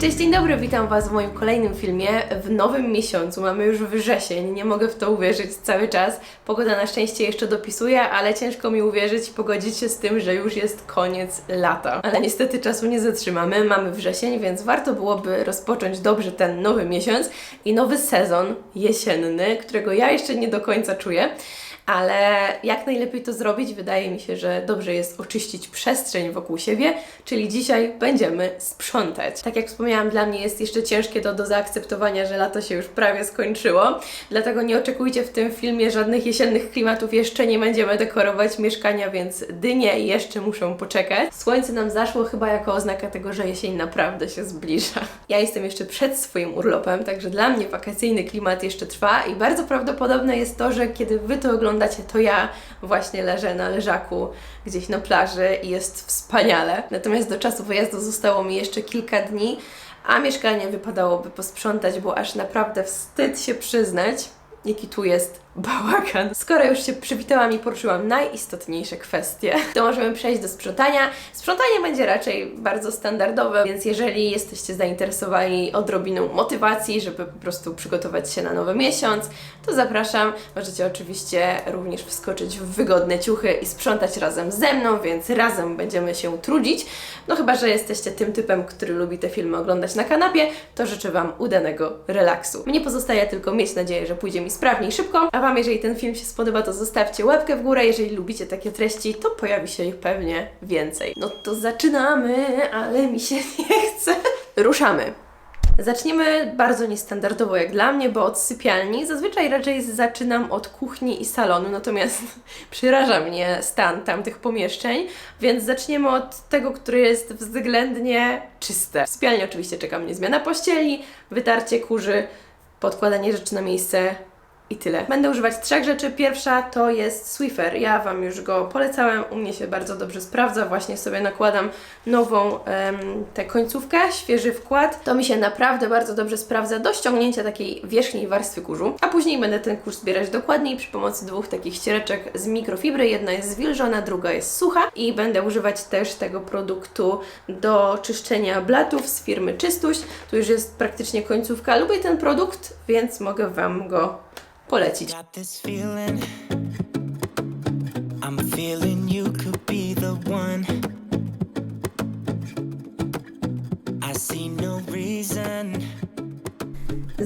Cześć, dzień dobry, witam Was w moim kolejnym filmie w nowym miesiącu. Mamy już wrzesień, nie mogę w to uwierzyć cały czas. Pogoda na szczęście jeszcze dopisuje, ale ciężko mi uwierzyć i pogodzić się z tym, że już jest koniec lata. Ale niestety czasu nie zatrzymamy, mamy wrzesień, więc warto byłoby rozpocząć dobrze ten nowy miesiąc i nowy sezon jesienny, którego ja jeszcze nie do końca czuję. Ale jak najlepiej to zrobić? Wydaje mi się, że dobrze jest oczyścić przestrzeń wokół siebie, czyli dzisiaj będziemy sprzątać. Tak jak wspomniałam, dla mnie jest jeszcze ciężkie to do zaakceptowania, że lato się już prawie skończyło, dlatego nie oczekujcie w tym filmie żadnych jesiennych klimatów. Jeszcze nie będziemy dekorować mieszkania, więc dynie jeszcze muszą poczekać. Słońce nam zaszło chyba jako oznaka tego, że jesień naprawdę się zbliża. Ja jestem jeszcze przed swoim urlopem, także dla mnie wakacyjny klimat jeszcze trwa i bardzo prawdopodobne jest to, że kiedy Wy to oglądacie, to ja właśnie leżę na leżaku gdzieś na plaży i jest wspaniale. Natomiast do czasu wyjazdu zostało mi jeszcze kilka dni, a mieszkanie wypadałoby posprzątać, bo aż naprawdę wstyd się przyznać, jaki tu jest bałagan. Skoro już się przywitałam i poruszyłam najistotniejsze kwestie, to możemy przejść do sprzątania. Sprzątanie będzie raczej bardzo standardowe, więc jeżeli jesteście zainteresowani odrobiną motywacji, żeby po prostu przygotować się na nowy miesiąc, to zapraszam. Możecie oczywiście również wskoczyć w wygodne ciuchy i sprzątać razem ze mną, więc razem będziemy się trudzić. No chyba, że jesteście tym typem, który lubi te filmy oglądać na kanapie, to życzę Wam udanego relaksu. Mnie pozostaje tylko mieć nadzieję, że pójdzie mi sprawnie i szybko, a Wam, jeżeli ten film się spodoba, to zostawcie łapkę w górę. Jeżeli lubicie takie treści, to pojawi się ich pewnie więcej. No to zaczynamy, ale mi się nie chce. Ruszamy. Zaczniemy bardzo niestandardowo jak dla mnie, bo od sypialni. Zazwyczaj raczej zaczynam od kuchni i salonu, natomiast przeraża mnie stan tamtych pomieszczeń, więc zaczniemy od tego, które jest względnie czyste. W sypialni oczywiście czeka mnie zmiana pościeli, wytarcie kurzy, podkładanie rzeczy na miejsce, i tyle. Będę używać trzech rzeczy. Pierwsza to jest Swiffer. Ja Wam już go polecałem, u mnie się bardzo dobrze sprawdza. Właśnie sobie nakładam nową tę końcówkę, świeży wkład. To mi się naprawdę bardzo dobrze sprawdza do ściągnięcia takiej wierzchniej warstwy kurzu. A później będę ten kurz zbierać dokładniej przy pomocy dwóch takich ściereczek z mikrofibry. Jedna jest zwilżona, druga jest sucha. I będę używać też tego produktu do czyszczenia blatów z firmy Czystuś. Tu już jest praktycznie końcówka. Lubię ten produkt, więc mogę Wam go i'm feeling you could be the one. I see no reason.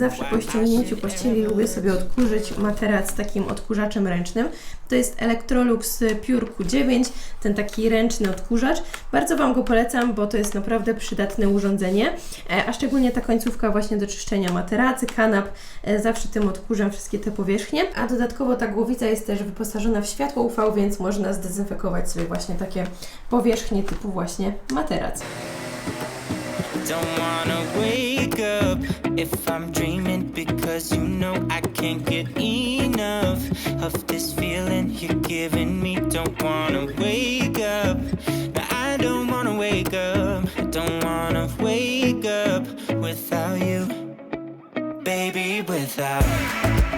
Zawsze po ściągnięciu pościeli lubię sobie odkurzyć materac takim odkurzaczem ręcznym. To jest Electrolux Pure Q9, ten taki ręczny odkurzacz. Bardzo Wam go polecam, bo to jest naprawdę przydatne urządzenie, e, a szczególnie ta końcówka właśnie do czyszczenia materacy, kanap. E, Zawsze tym odkurzam wszystkie te powierzchnie, a dodatkowo ta głowica jest też wyposażona w światło UV, więc można zdezynfekować sobie właśnie takie powierzchnie typu właśnie materac. Don't wanna up if I'm dreaming because you know I can't get enough of this feeling you're giving me. Don't wanna wake up. No, I don't wanna wake up. I don't wanna wake up without you, baby. Without.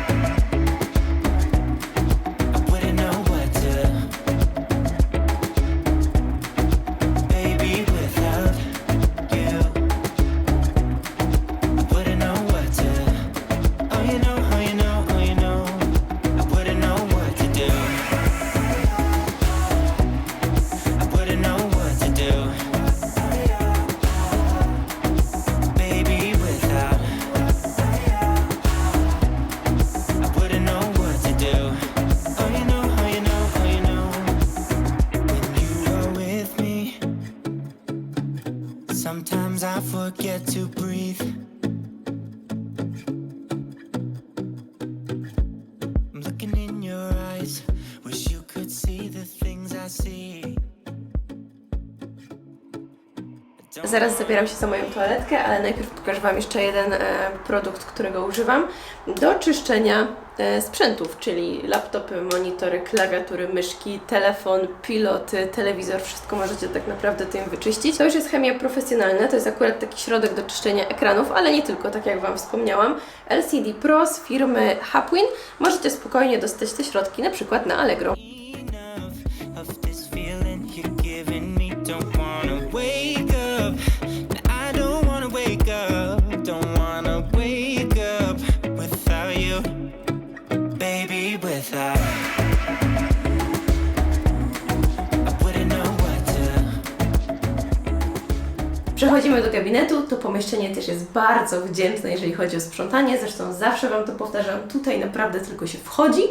Zaraz zabieram się za moją toaletkę, ale najpierw pokażę Wam jeszcze jeden e, produkt, którego używam do czyszczenia e, sprzętów, czyli laptopy, monitory, klawiatury, myszki, telefon, piloty, telewizor, wszystko możecie tak naprawdę tym wyczyścić. To już jest chemia profesjonalna, to jest akurat taki środek do czyszczenia ekranów, ale nie tylko, tak jak Wam wspomniałam. LCD Pro z firmy Hapwin. Możecie spokojnie dostać te środki na przykład na Allegro. Przechodzimy do gabinetu, to pomieszczenie też jest bardzo wdzięczne, jeżeli chodzi o sprzątanie, zresztą zawsze Wam to powtarzam, tutaj naprawdę tylko się wchodzi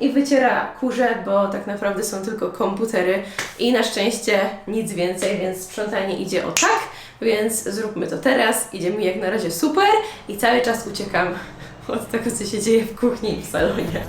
i wyciera kurze, bo tak naprawdę są tylko komputery i na szczęście nic więcej, więc sprzątanie idzie o tak, więc zróbmy to teraz, idzie mi jak na razie super i cały czas uciekam od tego, co się dzieje w kuchni i w salonie.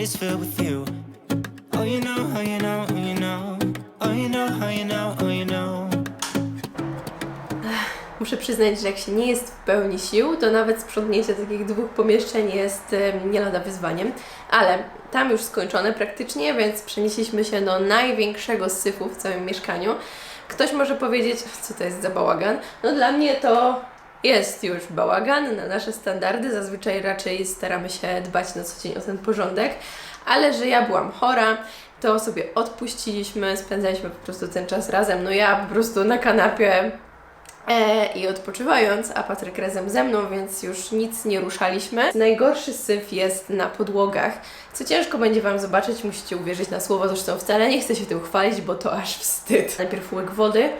Mind is filled with you. Oh, you know, oh, you know, oh, you know. Oh, you know, oh, you know, oh, you know. Muszę przyznać, że jak się nie jest w pełni sił, to nawet sprzątnięcie takich dwóch pomieszczeń jest nie lada wyzwaniem. Ale tam już skończone praktycznie, więc przenieśliśmy się do największego syfu w całym mieszkaniu. Ktoś może powiedzieć, co to jest za bałagan? No dla mnie to jest już bałagan na nasze standardy. Zazwyczaj raczej staramy się dbać na co dzień o ten porządek, ale że ja byłam chora, to sobie odpuściliśmy, spędzaliśmy po prostu ten czas razem. No ja po prostu na kanapie e, i odpoczywając, a Patryk razem ze mną, więc już nic nie ruszaliśmy. Najgorszy syf jest na podłogach, co ciężko będzie Wam zobaczyć, musicie uwierzyć na słowo, zresztą wcale nie chcę się tym chwalić, bo to aż wstyd. Najpierw łyk wody.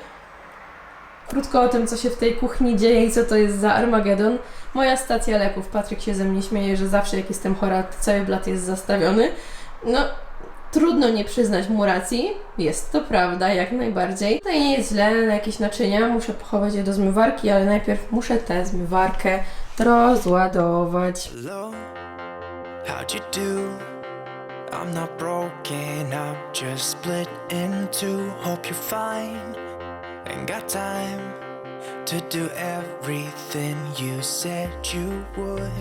Krótko o tym, co się w tej kuchni dzieje i co to jest za Armagedon. Moja stacja leków. Patryk się ze mnie śmieje, że zawsze jak jestem chora, cały blat jest zastawiony. No, Trudno nie przyznać mu racji, jest to prawda, jak najbardziej. No i nie jest źle na jakieś naczynia, muszę pochować je do zmywarki, ale najpierw muszę tę zmywarkę rozładować. Hello, how'd you do? I'm not broken, I'm just split in two. Hope you're fine. Ain't got time to do everything you said you would.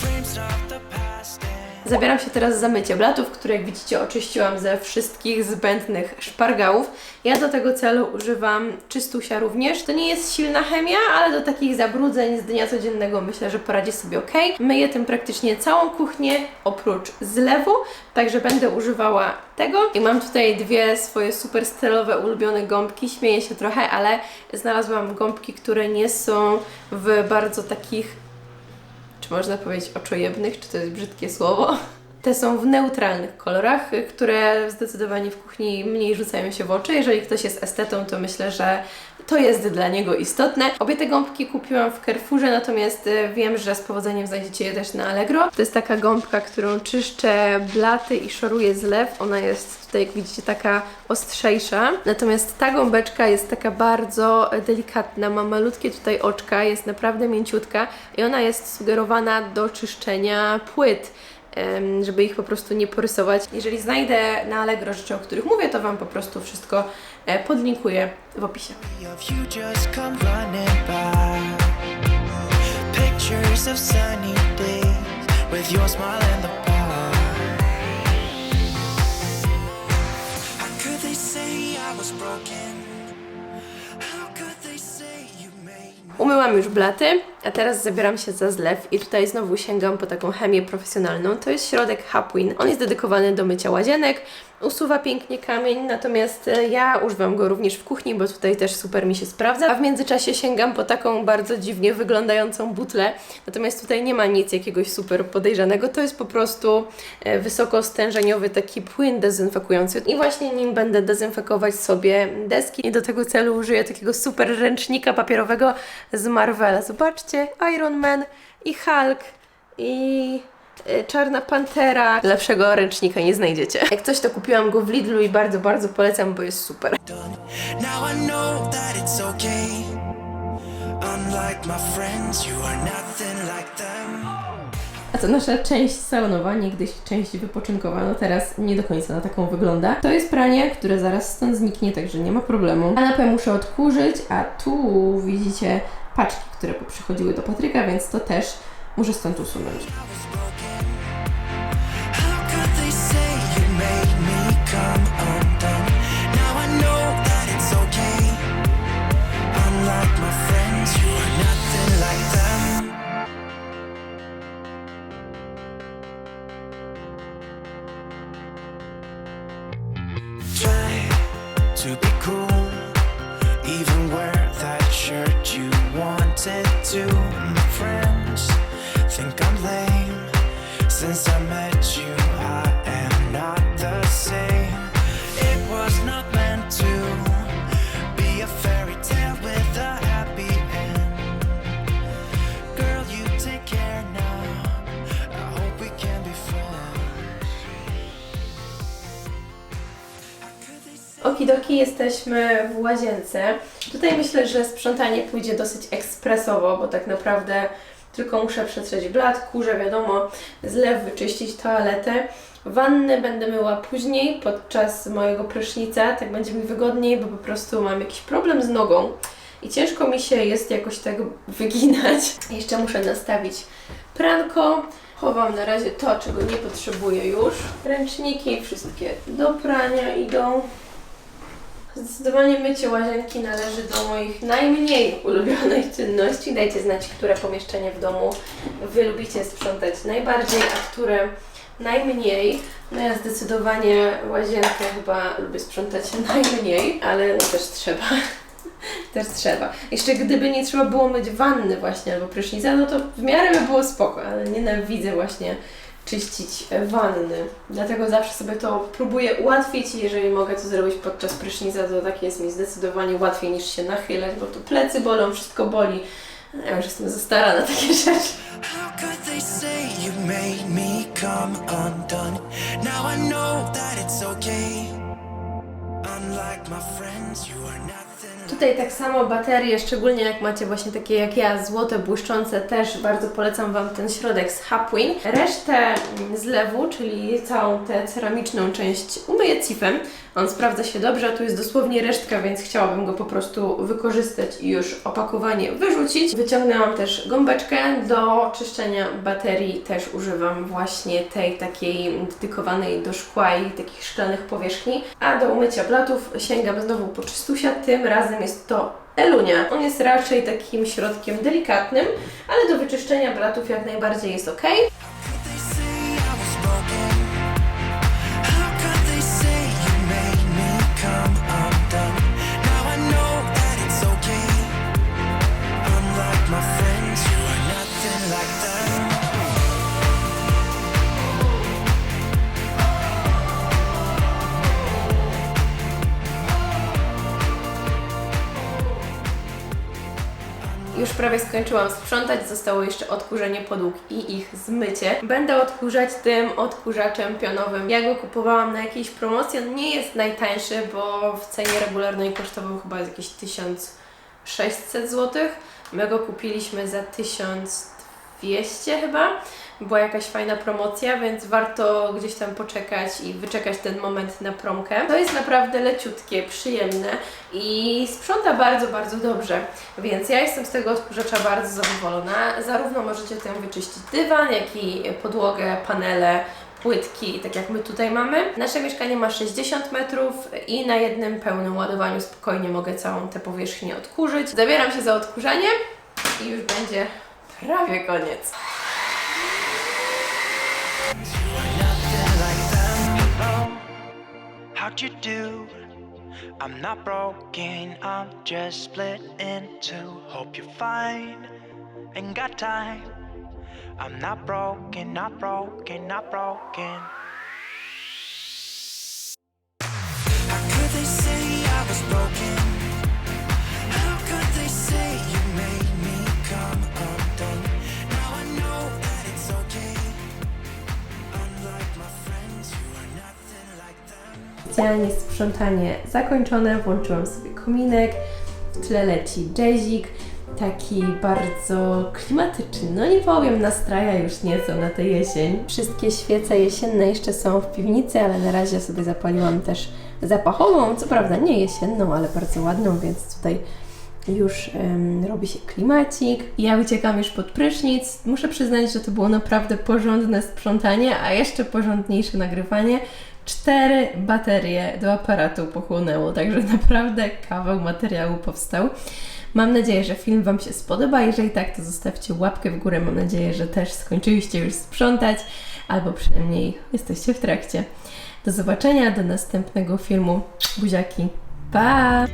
Frames of the past and Zabieram się teraz za mycie blatów, które jak widzicie oczyściłam ze wszystkich zbędnych szpargałów. Ja do tego celu używam czystusia również. To nie jest silna chemia, ale do takich zabrudzeń z dnia codziennego myślę, że poradzi sobie ok. Myję tym praktycznie całą kuchnię, oprócz zlewu, także będę używała tego. I mam tutaj dwie swoje super stylowe, ulubione gąbki. Śmieję się trochę, ale znalazłam gąbki, które nie są w bardzo takich czy można powiedzieć oczojebnych, czy to jest brzydkie słowo. Te są w neutralnych kolorach, które zdecydowanie w kuchni mniej rzucają się w oczy. Jeżeli ktoś jest estetą, to myślę, że to jest dla niego istotne. Obie te gąbki kupiłam w Carrefourze, natomiast y, wiem, że z powodzeniem znajdziecie je też na Allegro. To jest taka gąbka, którą czyszczę blaty i szoruję zlew. Ona jest tutaj, jak widzicie, taka ostrzejsza. Natomiast ta gąbeczka jest taka bardzo delikatna, ma malutkie tutaj oczka, jest naprawdę mięciutka i ona jest sugerowana do czyszczenia płyt żeby ich po prostu nie porysować. Jeżeli znajdę na Allegro rzeczy, o których mówię, to Wam po prostu wszystko e, podlinkuję w opisie. Umyłam już blaty, a teraz zabieram się za zlew i tutaj znowu sięgam po taką chemię profesjonalną. To jest środek Hapwin. On jest dedykowany do mycia łazienek, usuwa pięknie kamień, natomiast e, ja używam go również w kuchni, bo tutaj też super mi się sprawdza. A w międzyczasie sięgam po taką bardzo dziwnie wyglądającą butlę, natomiast tutaj nie ma nic jakiegoś super podejrzanego. To jest po prostu e, wysokostężeniowy taki płyn dezynfekujący i właśnie nim będę dezynfekować sobie deski i do tego celu użyję takiego super ręcznika papierowego z Marvela. Zobaczcie, Iron Man i Hulk i Czarna Pantera. Lepszego ręcznika nie znajdziecie. Jak coś, to kupiłam go w Lidlu i bardzo, bardzo polecam, bo jest super. A co nasza część saunowa, niegdyś część wypoczynkowa, no teraz nie do końca na taką wygląda. To jest pranie, które zaraz stąd zniknie, także nie ma problemu. Kanapę muszę odkurzyć, a tu widzicie paczki, które przychodziły do Patryka, więc to też muszę stąd usunąć. Okidoki, jesteśmy w łazience. Tutaj myślę, że sprzątanie pójdzie dosyć ekspresowo, bo tak naprawdę tylko muszę przetrzeć blat, kurze, wiadomo, zlew, wyczyścić toaletę. Wannę będę myła później, podczas mojego prysznica, tak będzie mi wygodniej, bo po prostu mam jakiś problem z nogą i ciężko mi się jest jakoś tak wyginać. Jeszcze muszę nastawić pranko. Chowam na razie to, czego nie potrzebuję już. Ręczniki wszystkie do prania idą. Zdecydowanie mycie łazienki należy do moich najmniej ulubionych czynności. Dajcie znać, które pomieszczenie w domu Wy lubicie sprzątać najbardziej, a które najmniej. No ja zdecydowanie łazienkę chyba lubię sprzątać najmniej, ale no też trzeba. Też trzeba. Jeszcze gdyby nie trzeba było myć wanny właśnie albo prysznica, no to w miarę by było spoko, ale nienawidzę właśnie czyścić wanny. Dlatego zawsze sobie to próbuję ułatwić i jeżeli mogę to zrobić podczas prysznica, to tak jest mi zdecydowanie łatwiej niż się nachylać, bo tu plecy bolą, wszystko boli. Ja już jestem za stara na takie rzeczy. Unlike my friends, you are nothing. Tutaj tak samo baterie, szczególnie jak macie właśnie takie jak ja, złote, błyszczące, też bardzo polecam Wam ten środek z Hapwin. Resztę zlewu, czyli całą tę ceramiczną część umyję cifem. On sprawdza się dobrze, a tu jest dosłownie resztka, więc chciałabym go po prostu wykorzystać i już opakowanie wyrzucić. Wyciągnęłam też gąbeczkę do czyszczenia baterii, też używam właśnie tej takiej dedykowanej do szkła i takich szklanych powierzchni. A do umycia blatów sięgam znowu po czystusia, tym razem jest to Elunia. On jest raczej takim środkiem delikatnym, ale do wyczyszczenia blatów jak najbardziej jest ok. Już prawie skończyłam sprzątać, zostało jeszcze odkurzenie podłóg i ich zmycie. Będę odkurzać tym odkurzaczem pionowym. Ja go kupowałam na jakiejś promocji, on nie jest najtańszy, bo w cenie regularnej kosztował chyba jakieś 1600 zł. My go kupiliśmy za 1200 chyba. Była jakaś fajna promocja, więc warto gdzieś tam poczekać i wyczekać ten moment na promkę. To jest naprawdę leciutkie, przyjemne i sprząta bardzo, bardzo dobrze. Więc ja jestem z tego odkurzacza bardzo zadowolona. Zarówno możecie tym wyczyścić dywan, jak i podłogę, panele, płytki, tak jak my tutaj mamy. Nasze mieszkanie ma 60 metrów i na jednym pełnym ładowaniu spokojnie mogę całą tę powierzchnię odkurzyć. Zabieram się za odkurzanie i już będzie prawie koniec. How'd you do? I'm not broken, I'm just split in two. Hope you're fine, ain't got time. I'm not broken, not broken, not broken. How could they say I was broken? Oficjalnie sprzątanie zakończone, włączyłam sobie kominek, w tle leci jazzik, taki bardzo klimatyczny, no nie powiem, nastraja już nieco na tę jesień. Wszystkie świece jesienne jeszcze są w piwnicy, ale na razie sobie zapaliłam też zapachową, co prawda nie jesienną, ale bardzo ładną, więc tutaj już robi się klimacik. Ja uciekam już pod prysznic. Muszę przyznać, że to było naprawdę porządne sprzątanie, a jeszcze porządniejsze nagrywanie. Cztery baterie do aparatu pochłonęło, także naprawdę kawał materiału powstał. Mam nadzieję, że film Wam się spodoba. Jeżeli tak, to zostawcie łapkę w górę. Mam nadzieję, że też skończyliście już sprzątać, albo przynajmniej jesteście w trakcie. Do zobaczenia, do następnego filmu. Buziaki, Pa!